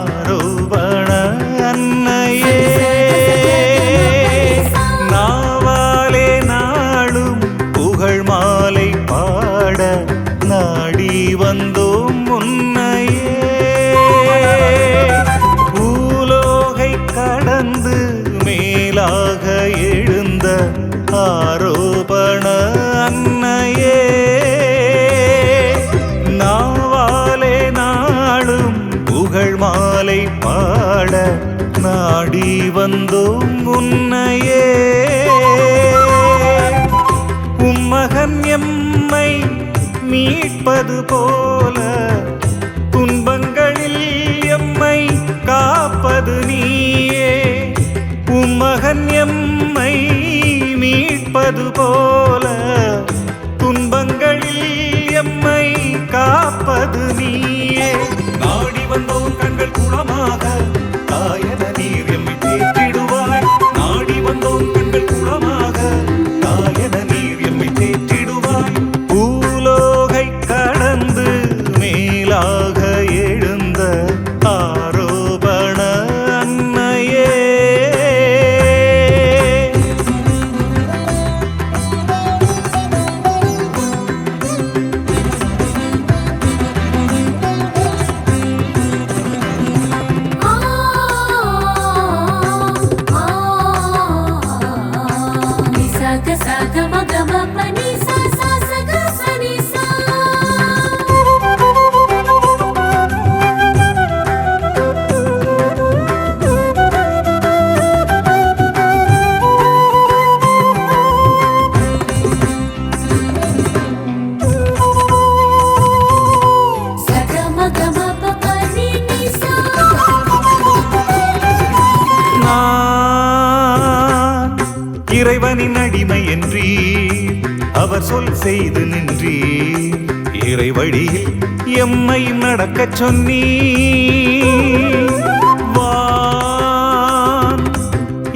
তোমারও நாடி வந்தோம் உன்னையே. உம்மகன் எம்மை மீட்பது போல துன்பங்களில் எம்மை காப்பது நீயே. உம்மகன் எம்மை மீட்பது போல துன்பங்களில் எம்மை காப்பது நீயே. நாடி வந்தோம் கண்கள் குளமா సాగ మగమ మని அடிமை என்றீர் அவர் சொல் செய்து நின்றீர். இறைவழியில் எம்மை நடக்கச் சொன்னீர்.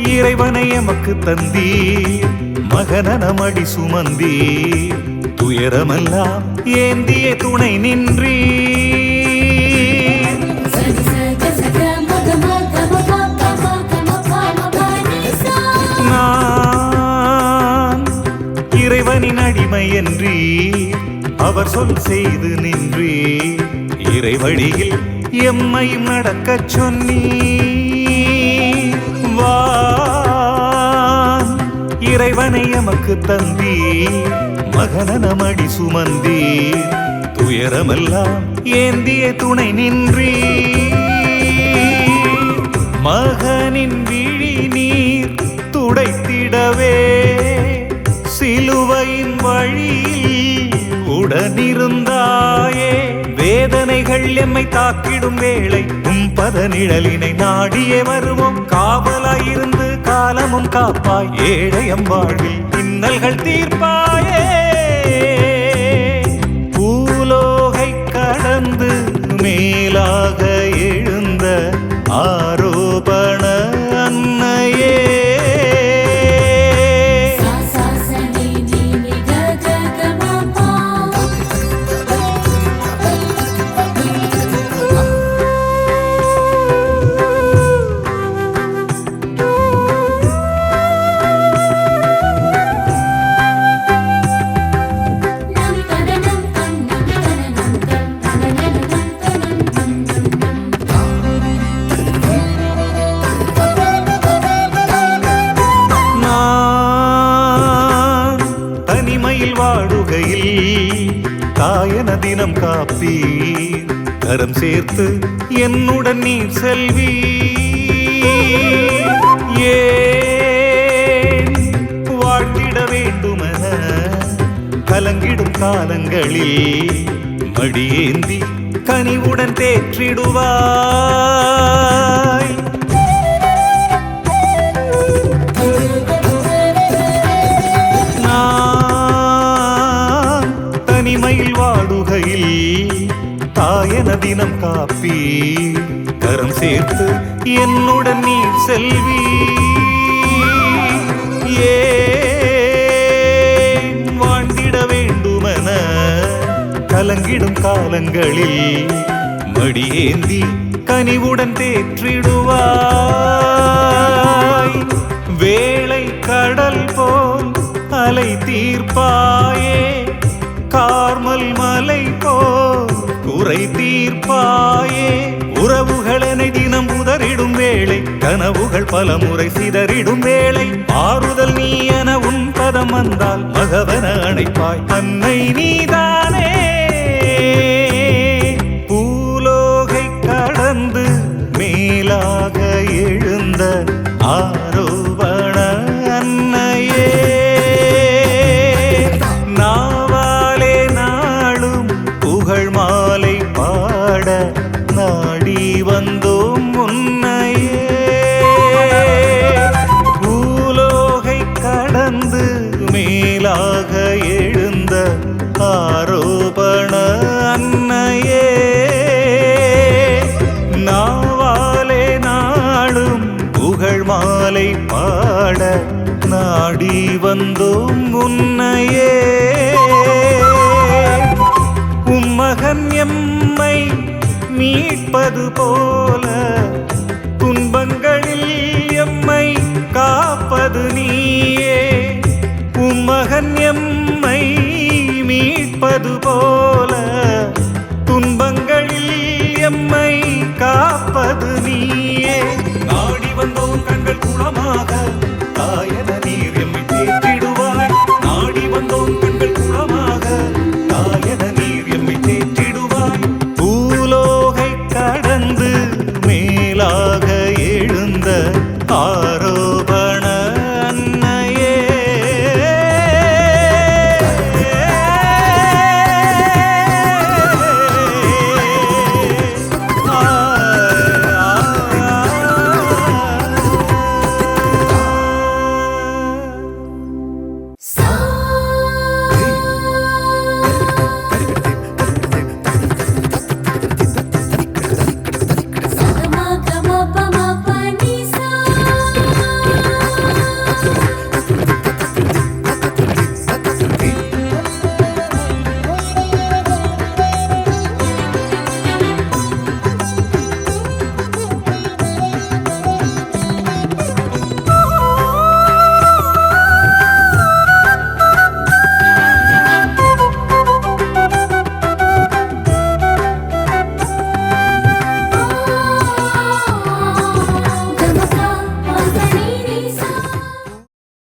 இறைவனை எமக்கு தந்தீர். மகனமடி சுமந்தீர். துயரமெல்லாம் ஏந்திய துணை நின்றீர். அவர் சொல் செய்து நின்றீ இறைவழியில் எம்மை நடக்க சொன்னீ வான் இறைவனை எமக்கு தந்தீ மகனமடி சுமந்தி துயரமெல்லாம் ஏந்திய துணை நின்றீ மகனின் விழி நீர் துடைத்திடவே. சிலுவையின் வழி உடனிருந்தாயே. வேதனைகள் எம்மை தாக்கிடும் வேளை உம் பத நிழலினை நாடியே வருவோம். காவலாயிருந்து காலமும் காப்பாய் ஏழையம் வாழ்வில் இன்னல்கள் தீர்ப்பாயே. பூலோகை கடந்து மேல் தாயன தினம் காப்பி கரம் சேர்த்து என்னுடன் நீ செல்வி ஏன் வாழ்ந்திட வேண்டுமென கலங்கிடும் காலங்களில் மடியேந்தி கனிவுடன் தேற்றிடுவார் தினம் காப்பி. கரம் சேர்த்து என்னுடன் நீ செல்வி. ஏன் வாழ்ந்திட வேண்டுமென கலங்கிடும் காலங்களில் மடியேந்தி கனிவுடன் தேற்றிடுவாய். வேளை கடல் போல் அலை தீர்ப்பாயே. கார்மல் மலை போல் குறை தீர்ப்பாயே. உறவுகளனை தினம் உதறிடும் வேளை. கனவுகள் பல முறை சிதறிடும் வேளை. ஆறுதல் நீ என உன் பதம் வந்தால் மகவன அணைப்பாய். தன்னை நீதான் வந்தோம் உன்னையே. உம்மகன் எம்மை மீட்பது போல துன்பங்களில் எம்மை காப்பது நீயே. உம்மகன் எம்மை மீட்பது போல